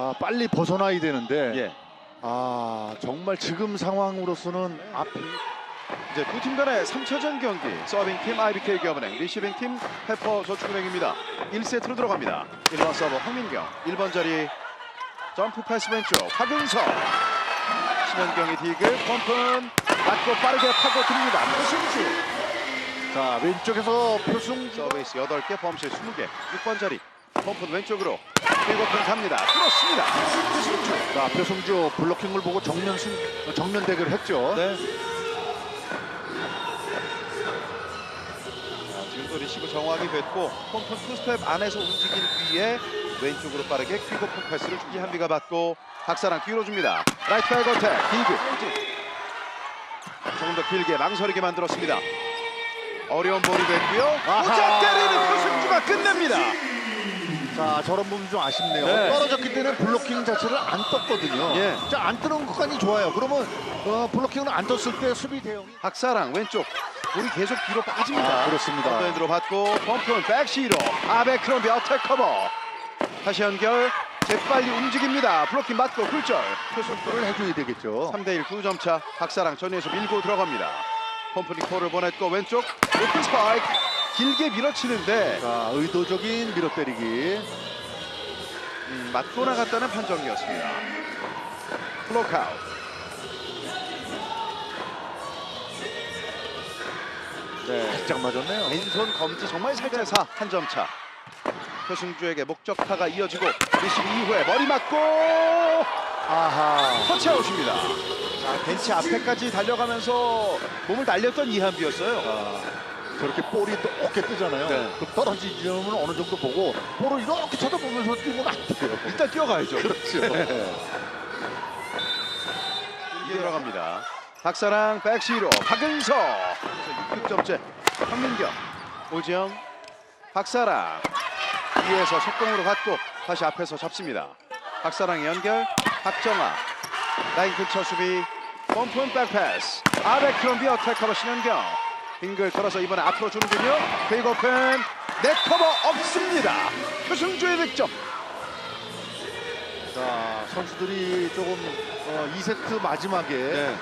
아, 빨리 벗어나야 되는데. 예. 아 정말 지금 상황으로서는 앞이 이제 두 팀 간의 3차전 경기. 서빙 팀 IBK 기업은행 리시빙 팀 페퍼 저축은행입니다. 1세트로 들어갑니다. 1번 서버 황민경 1번 자리 점프 패스 왼쪽 박은서. 신현경이 디그 펌픈 맞고 빠르게 파고 듭니다. 표승주. 자 왼쪽에서 표승 서베이스 8개 범실 20개. 6번 자리 펌픈 왼쪽으로 갑니다 뚫었습니다 표승주 자 표승주 블로킹을 보고 정면 승 정면 대결을 했죠. 네. 자, 지금도 리시브 정확히 뱉고 pompen 투스텝 안에서 움직인 뒤에 왼쪽으로 빠르게 퀵오픈 패스를 이한비가 받고 박사랑 뒤로 줍니다. 라이트 바이 거택 디그 조금 더 길게 망설이게 만들었습니다. 어려운 볼이 됐고요. 고작 때리는 표승주가 끝냅니다. 자 저런 부분 좀 아쉽네요. 네. 떨어졌기 때문에 블로킹 자체를 안 떴거든요. 예. 자 안 뜨는 것까지 좋아요. 그러면 어, 블로킹을 안 떴을 때 수비 대응이 박사랑 왼쪽 볼이 계속 뒤로 빠집니다. 아, 그렇습니다. 언더핸드로 받고 펌프는 백시로 아베크롬비 어택 커버 다시 연결 재빨리 움직입니다 블로킹 맞고 굴절 표승주를 해줘야 되겠죠. 3대1 9점 차 박사랑 전위에서 밀고 들어갑니다 펌프니 콜을 보냈고 왼쪽 오픈 스파이크 길게 밀어치는데 자 의도적인 밀어 때리기. 음, 맞고 나갔다는 판정이었습니다 블록아웃 네. 살짝 맞았네요. 왼손 검지 정말 살짝 사 한 점 차. 표승주에게 목적타가 이어지고 리시브 이후에 머리 맞고 아하. 터치아웃입니다. 자, 벤치 앞에까지 달려가면서 몸을 날렸던 이한비였어요. 아, 저렇게 볼이 또 어깨 뜨잖아요. 네. 그 떨어지면 어느 정도 보고 볼을 이렇게 쳐다보면서 뛰면 안 돼요. 일단 뛰어가야죠. 그렇죠. 이게 들어갑니다. 박사랑 백시로 박은서 6점째 황민경 오지영 박사랑 위에서 속공으로 받고 다시 앞에서 잡습니다. 박사랑 연결 박정아 라인 근처 수비 펌프는 백패스 아베 크롬비 어택커버 신현경 빙글 걸어서 이번에 앞으로 주는군요 페이고펜 넷 커버 없습니다 표승주의 득점 자, 선수들이 조금 어, 2세트 마지막에 네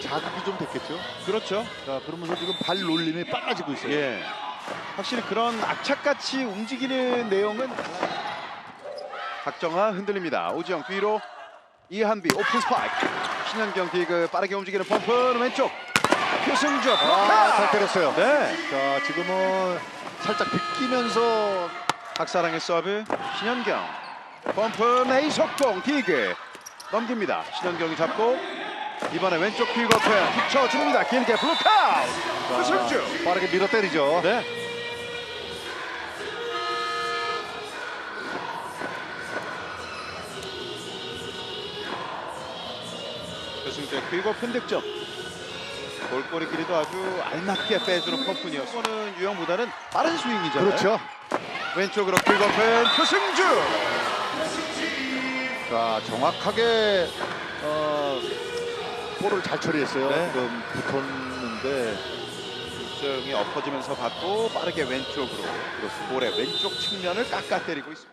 자극이 좀 됐겠죠. 그렇죠 자, 그러면서 지금 발 놀림이 빨라지고 있어요. 예. 확실히 그런 악착같이 움직이는 내용은 박정아 흔들립니다. 오지영 뒤로 이한비 오픈 스파이크 신현경 디그 빠르게 움직이는 펌프 왼쪽 표승주 아, 잘 때렸어요. 네 자, 지금은 살짝 비끼면서 박사랑의 서브 신현경 펌프 네이 속공 디그 넘깁니다. 신현경이 잡고 이번에 왼쪽 퀵어펜 붙여줍니다. 길게 블록카 표승주 빠르게 밀어 때리죠. 네. 표승주의 큰 득점. 볼거리 길이도 아주 알맞게 빼주는 펌프니었어. 이거는 유형보다는 빠른 스윙이잖아요. 그렇죠. 왼쪽으로 긁어펜 표승주. 자, 정확하게 어, 볼을 잘 처리했어요. 네. 지금 붙었는데 수영이 엎어지면서 받고 빠르게 왼쪽으로 볼의 왼쪽 측면을 깎아 때리고 있습니다.